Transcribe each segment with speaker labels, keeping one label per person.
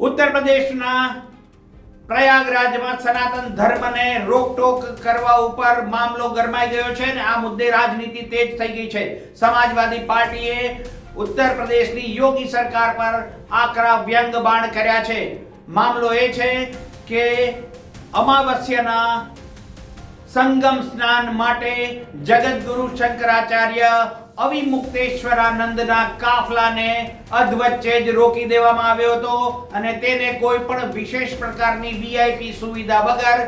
Speaker 1: ઉત્તર પ્રદેશના પ્રયાગરાજમાં સનાતન ધર્મને રોકટોક કરવા ઉપર મામલો ગરમાઈ ગયો છે અને આ મુદ્દે રાજનીતિ તેજ થઈ ગઈ છે. સમાજવાદી પાર્ટીએ ઉત્તર પ્રદેશની યોગી સરકાર પર આકરા વ્યંગ બાણ કર્યા છે. મામલો એ છે કે અમાવસ્યાના સંગમ સ્નાન માટે જગતગુરુ શંકરાચાર્ય અવિમુક્તેશ્વરાનંદના કાફલાને અધવચ્ચે જ રોકી દેવામાં આવ્યો હતો અને તેને કોઈ પણ વિશેષ પ્રકારની વીઆઈપી સુવિધા વગર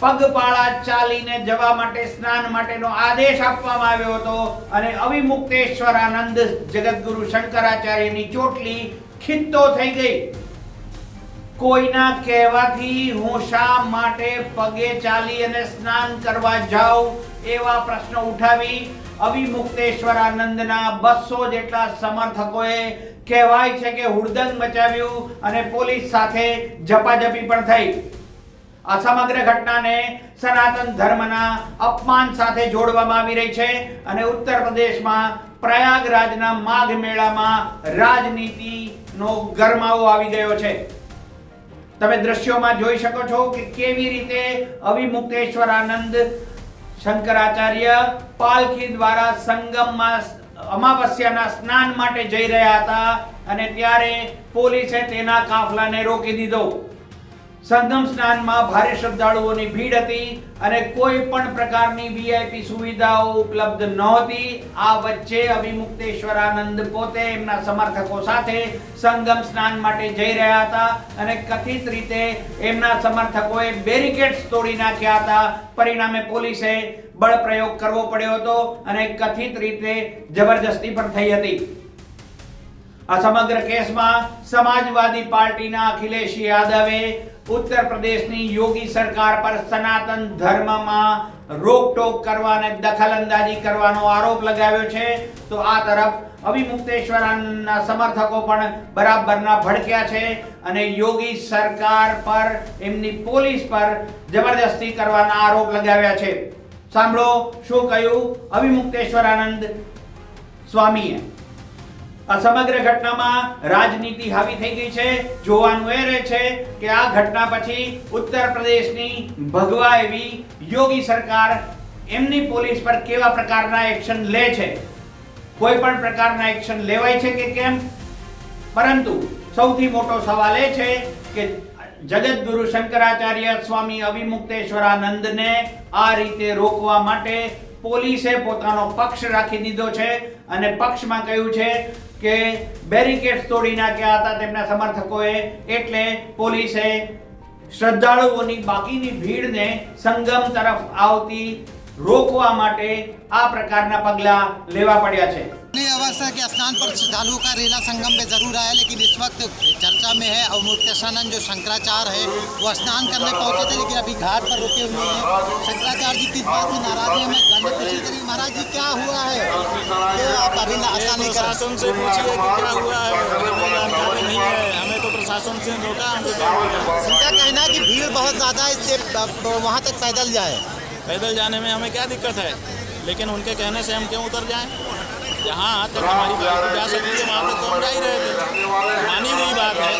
Speaker 1: પગપાળા ચાલીને જવા માટે, સ્નાન માટેનો આદેશ આપવામાં આવ્યો હતો અને અવિમુક્તેશ્વરાનંદ જગતગુરુ શંકરાચાર્યની ચોટલી ખિત્તો થઈ ગઈ. કોઈના કહેવાથી હું શા માટે પગે ચાલી અને સ્નાન કરવા જાઉં એવા પ્રશ્નો ઉઠાવી અવિમુક્તેશ્વરાનંદના બસો જેટલા સમર્થકોએ કહેવાય છે કે હુડદંગ મચાવ્યું અને પોલીસ સાથે ઝપાઝપી પણ થઈ. આ સમગ્ર ઘટનાને સનાતન ધર્મના અપમાન સાથે જોડવામાં આવી રહી છે અને ઉત્તર પ્રદેશમાં પ્રયાગરાજના માઘ મેળામાં રાજનીતિનો ગરમાવો આવી ગયો છે. તમે દ્રશ્યોમાં જોઈ શકો છો કે કેવી રીતે અવિમુક્તેશ્વર આનંદ શંકરાચાર્ય પાલખી દ્વારા સંગમમાં અમાવસ્યાના સ્નાન માટે જઈ રહ્યા હતા અને ત્યારે પોલીસે તેના કાફલાને રોકી દીધો. સંગમ સ્નાનમાં ભારે શ્રદ્ધાળુઓની ભીડ હતી અને કોઈ પણ પ્રકારની વીઆઈપી સુવિધાઓ ઉપલબ્ધ નહોતી. આ વચ્ચે અવિમુક્તેશ્વરાનંદ પોતે એમના સમર્થકો સાથે સંગમ સ્નાન માટે જઈ રહ્યા હતા અને કથિત રીતે એમના સમર્થકોએ બેરિકેડ્સ તોડી નાખ્યા હતા. પરિણામે પોલીસે બળ પ્રયોગ કરવો પડ્યો હતો અને કથિત રીતે જબરજસ્તી પણ થઈ હતી. આ સમગ્ર કેસમાં સમાજવાદી પાર્ટીના અખિલેશ યાદવે ઉત્તર પ્રદેશની યોગી સરકાર પર સનાતન ધર્મમાં રોકટોક કરવા અને દખલઅંદાજી કરવાનો આરોપ લગાવ્યો છે. તો આ તરફ અવિમુક્તેશ્વરાનંદના સમર્થકો પણ બરાબરના ભડક્યા છે અને યોગી સરકાર પર, એમની પોલીસ પર જબરદસ્તી કરવાના આરોપ લગાવ્યા છે. સાંભળો શું કહ્યું અવિમુક્તેશ્વરાનંદ સ્વામીએ. આ સમગ્ર ઘટનામાં રાજનીતિ હાવી થઈ ગઈ છે. જોવાનું એ રહે છે કે આ ઘટના પછી ઉત્તર પ્રદેશની ભગવા એવી યોગી સરકાર એમની પોલીસ પર કેવા પ્રકારના એક્શન લે છે? કોઈ પણ પ્રકારના એક્શન લેવાય છે કે કેમ? પરંતુ સૌથી મોટો સવાલ એ છે કે જગતગુરુ શંકરાચાર્ય સ્વામી અવિમુક્તેશ્વરાનંદને આ રીતે રોકવા માટે પોલીસે પોતાનો પક્ષ રાખી દીધો છે અને પક્ષમાં કહ્યું છે કે બેરિકેડ્સ તોડી નાખ્યા હતા તેમના સમર્થકોએ એટલે પોલીસે શ્રદ્ધાળુઓની બાકીની ભીડને સંગમ તરફ આવતી રોકવા માટે આ પ્રકારના પગલાં લેવા પડ્યા છે.
Speaker 2: अपनी अवस्था के स्नान पर श्रद्धालुओं का रेला संगम में ज़रूर आया लेकिन इस वक्त चर्चा में है। अवमुक्तानंद जो शंकराचार्य है वो स्नान करने पहुँचे थे लेकिन अभी घाट पर रुके हुए हैं। शंकराचार्य जी किस बात से नाराज़ हैं? जानने की कोशिश करेंगे महाराज जी क्या हुआ है? आप अभी नाश्ता नहीं कर
Speaker 3: प्रशासन से पूछिए कि क्या हुआ है? हमें जानकारी नहीं है। हमें तो प्रशासन से रोका हमको क्या हुआ
Speaker 2: उनका कहना है कि भीड़ बहुत ज़्यादा है इसलिए वहाँ तक पैदल जाए।
Speaker 3: पैदल जाने में हमें क्या दिक्कत है? लेकिन उनके कहने से हम क्यों उतर जाएँ? जहाँ तक हमारी गाड़ी जा सकती है, वहाँ तक तो हम जा ही रहे थे। मानी हुई बात है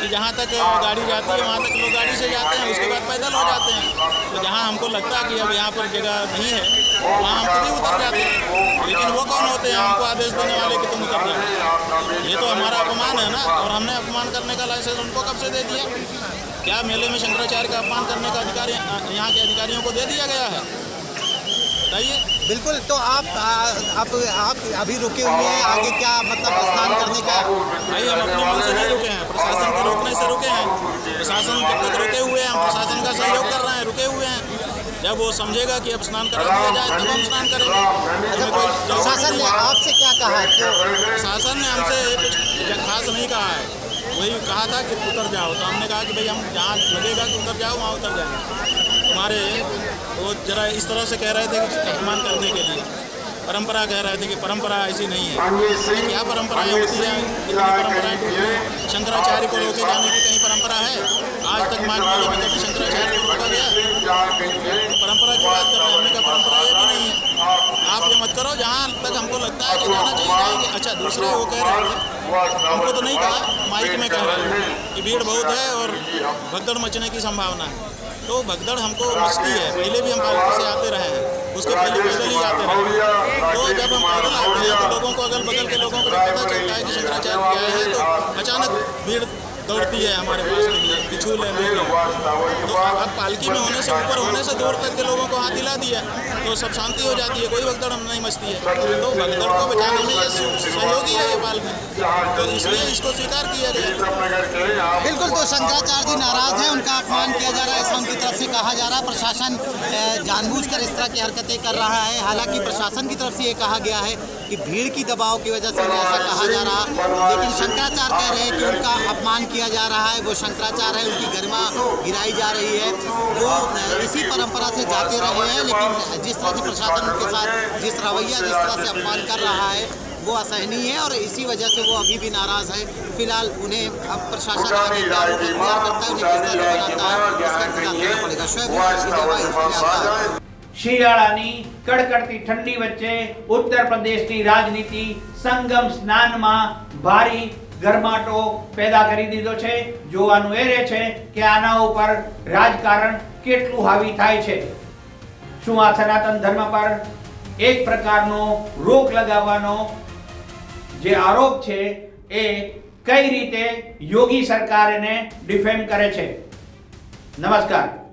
Speaker 3: कि जहाँ तक गाड़ी जाती है, वहाँ तक लोग गाड़ी से जाते हैं, उसके बाद पैदल हो जाते हैं। तो जहाँ हमको लगता है कि अब यहाँ पर जगह नहीं है, वहाँ हम खुद ही उतर जाते हैं। लेकिन वो कौन होते हैं, हमको आदेश देने वाले कि तुम उतर जाओ। ये तो हमारा अपमान है ना, और हमने अपमान करने का लाइसेंस उनको कब से दे दिया? क्या मेले में शंकराचार्य का अपमान करने का अधिकार, यहाँ के अधिकारियों को दे दिया गया है? बताइए।
Speaker 2: बिल्कुल तो आप आप आप अभी रुके हुए हैं? आगे क्या मतलब स्नान करने का?
Speaker 3: भाई हम अपने मन से नहीं रुके हैं। प्रशासन के रोकने से रुके हैं। प्रशासन जब तक रुके हुए हैं। हम प्रशासन का सहयोग कर रहे हैं रुके हुए हैं। जब वो समझेगा कि अब स्नान करा दिया जाए तब हम स्नान करेंगे।
Speaker 2: प्रशासन ने आपसे क्या कहा है? तो
Speaker 3: प्रशासन ने हमसे कुछ खास नहीं कहा है। वही कहा था कि उतर जाओ। तो हमने कहा कि भाई हम जहाँ लगेगा कि उतर जाओ वहाँ उतर जाएँगे। हमारे वो जरा इस तरह से कह रहे थे कि अपमान करने के लिए। परंपरा कह रहे थे कि परंपरा ऐसी नहीं है। क्या परंपराएँ होती हैं? कितनी परंपराएँ शंकराचार्य को रोके जाने की कहीं परंपरा है? आज तक मान मेले में कभी शंकराचार्य को रोका गया। तो परंपरा की बात कर रहे हैं हमने कहा परंपरा ये भी नहीं है? आप ये मत करो जहाँ तक हमको लगता है कि जाना चाहिए जाएँगे अच्छा दूसरा वो कह रहे थे। हमको तो नहीं कहा माइक में कह रहे हैं कि भीड़ बहुत है और भगदड़ मचने की संभावना है। तो भगदड़ हमको मचती है। पहले भी हम पालकी से आते रहे हैं। उसके पहले पैदल ही आते रहे तो जब हम पैदल आते हैं तो लोगों को अगल बगल के लोगों को पता चलता है कि शंकराचार्य क्या हैं तो अचानक भीड़ दौड़ती है हमारे पास के लिए कि छू लें ले तो अब पालकी में होने से ऊपर, होने से दूर तक के लोगों को हाथ हिला दिया तो सब शांति हो जाती है, कोई भगदड़ हम नहीं मचती है। तो भगदड़ को बचाने में ये सहयोगी है ये पालकी। तो इसलिए इसको स्वीकार किया गया।
Speaker 2: बिल्कुल तो शंकराचार्य जी नाराज़ हैं, उनका अपमान किया जा रहा है ऐसा उनकी तरफ़ से कहा जा रहा है। प्रशासन जानबूझकर इस तरह की हरकतें कर रहा है। हालाँकि प्रशासन की तरफ़ से ये कहा गया है कि भीड़ की दबाव की वजह से ऐसा कहा जा रहा। लेकिन शंकराचार्य कह रहे हैं कि उनका अपमान किया जा रहा है वो शंकराचार्य है उनकी गरिमा गिराई जा रही है वो अ, इसी परंपरा से जाते रहे हैं लेकिन जिस तरह से प्रशासन उनके साथ जिस रवैया जिस तरह से अपमान कर रहा है वो असहनीय है और इसी वजह से वो अभी भी नाराज है फिलहाल उन्हें अब प्रशासन आगे क्या रूप इख्तियार करता है उन्हें किस तरह से बनाता है इसका इंतजार करना पड़ेगा शोएब दवाई इसलिए
Speaker 1: શિયાળાની કડકડતી ઠંડી વચ્ચે ઉત્તર પ્રદેશની રાજનીતિ સંગમ સ્નાનમાં ભારી ગરમાટો પેદા કરી દીધો છે. જોવાનું એ રહે છે કે આના ઉપર રાજકારણ કેટલું હાવી થાય છે. શું આ સનાતન ધર્મ પર એક પ્રકારનો રોક લગાવવાનો જે આરોપ છે એ કઈ રીતે યોગી સરકાર એને ડિફેમ કરે છે? નમસ્કાર.